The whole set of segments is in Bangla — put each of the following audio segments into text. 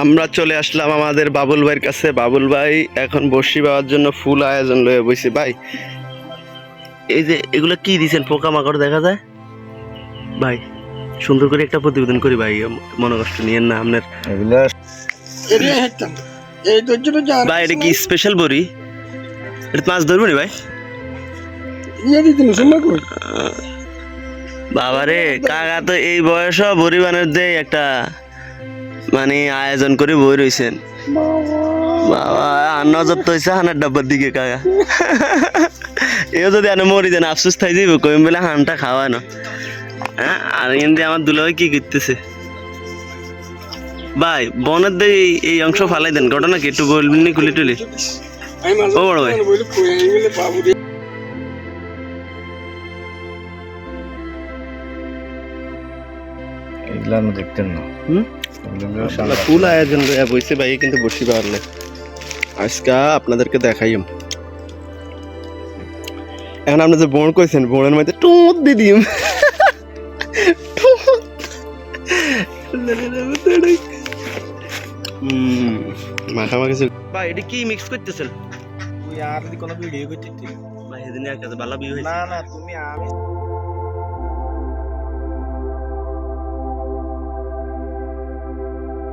আমরা চলে আসলাম আমাদের বাবুল ভাইয়ের কাছে। বাবুল ভাই এখন বসি পাওয়ার জন্য ফুল আয়োজন লয়ে বসি ভাই এই যে এগুলো কি দিছেন? পোকামাকড় দেখা যায়? ভাই সুন্দর করে একটা প্রতিবেদন করি ভাই মনে কষ্ট নিয়েন না আপনার। ভাই এটা কি স্পেশাল বড়ি? এটা মাছ ধরবো নি ভাই? ইয়ে বাবারে কাকা তো এই বয়স বড়ি বানের দিয়ে একটা মানে আয়োজন করে বই রইছেন। বাবা আর নজর তো হয়েছে হানার ডাব্বার দিকে কাকা। এও যদি আনে মরি দেন আফসোস থাই যাইব কইম বলে হানটা খাওয়ানো হ্যাঁ আর কিন্তু আমার দুলাভাই কি করতেছে? ভাই বনের দিয়ে এই- এই অংশ ফালাই দেন ঘটনা কি একটু বলবেন নি খুলি টুলি? ও বড় ভাই। এগুলা আমি দেখতেন না। হুম? ফুল আয়োজন রয়ে বইছে ভাই কিন্তু বসি পারলে আজকে আপনাদেরকে দেখাইম। এখন আপনি যে বোন কইছেন বোনের মধ্যে টুঁত দিয়ে দিম। মাথা আমার ভাই এটা কি মিক্স করতেছেন? তুই আর যদি কোনো ভিডিও করছিস ভাই সেদিন এক কাছে ভালো বিয়ে হয়েছে। না না তুমি আমি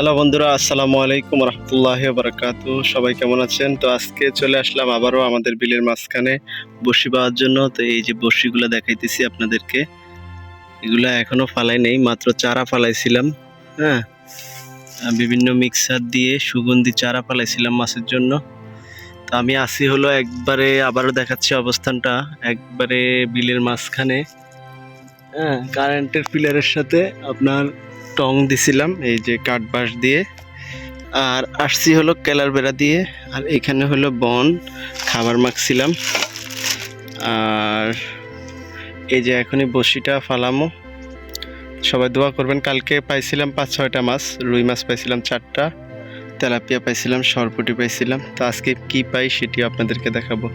হ্যালো বন্ধুরা, আসসালামু আলাইকুম রহমতুল্লাহ বারকাত সবাই কেমন আছেন? তো আজকে চলে আসলাম আবারও আমাদের বিলের মাঝখানে বসি পাওয়ার জন্য। তো এই যে বসিগুলো দেখাইতেছি আপনাদেরকে, এগুলা এখনও ফালাই নেই, মাত্র চারা ফালাইছিলাম হ্যাঁ? বিভিন্ন মিক্সার দিয়ে সুগন্ধি চারা ফালাইছিলাম মাছের জন্য। তো আমি আসি হলো একবারে, আবারও দেখাচ্ছি অবস্থানটা, একবারে বিলের মাঝখানে হ্যাঁ? কারেন্টের পিলারের সাথে আপনার টং দিছিলাম, এই যে কাঠ বাঁশ দিয়ে। আর আসছি হলো কেলার বেড়া দিয়ে, আর এখানে হলো বন খাবার মাখছিলাম। আর এই যে এখনই বসিটা ফালামো। সবাই দোয়া করবেন, কালকে পাইছিলাম পাঁচ ছয়টা মাছ, রুই মাছ পাইছিলাম চারটা, তেলাপিয়া পাইছিলাম, সরপুটি পাইছিলাম। তো আজকে কি পাই সেটি আপনাদেরকে দেখাবো।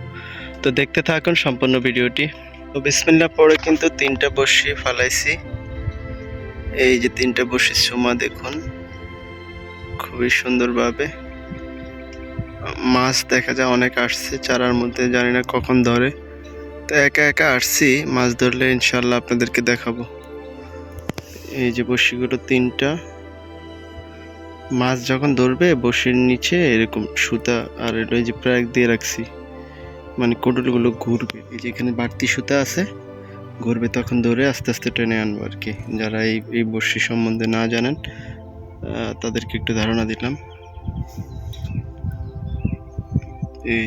তো দেখতে থাকুন সম্পূর্ণ ভিডিওটি। তো বিসমিল্লা পরে কিন্তু তিনটা বসি ফালাইছি। এই যে তিনটা বসে সোমা দেখুন। খুবই সুন্দরভাবে। মাছ দেখা যায় অনেক আসছে, চারার মধ্যে জানি না কখন ধরে। তো একা একা আসছি, মাছ ধরলে ইনশাল্লাহ আপনাদেরকে দেখাবো। এই যে বসিগুলো তিনটা। মাছ যখন ধরবে, বসির নিচে এরকম সুতা আর এটা যে প্রায় দিয়ে রাখছি। মানে কোটলগুলো ঘুরবে। এই যে এখানে বাড়তি সুতা আছে। ঘুরবে তখন ধরে আস্তে আস্তে টেনে আনব আর কি। যারা এই এই বর্ষি সম্বন্ধে না জানেন তাদেরকে একটু ধারণা দিলাম। এই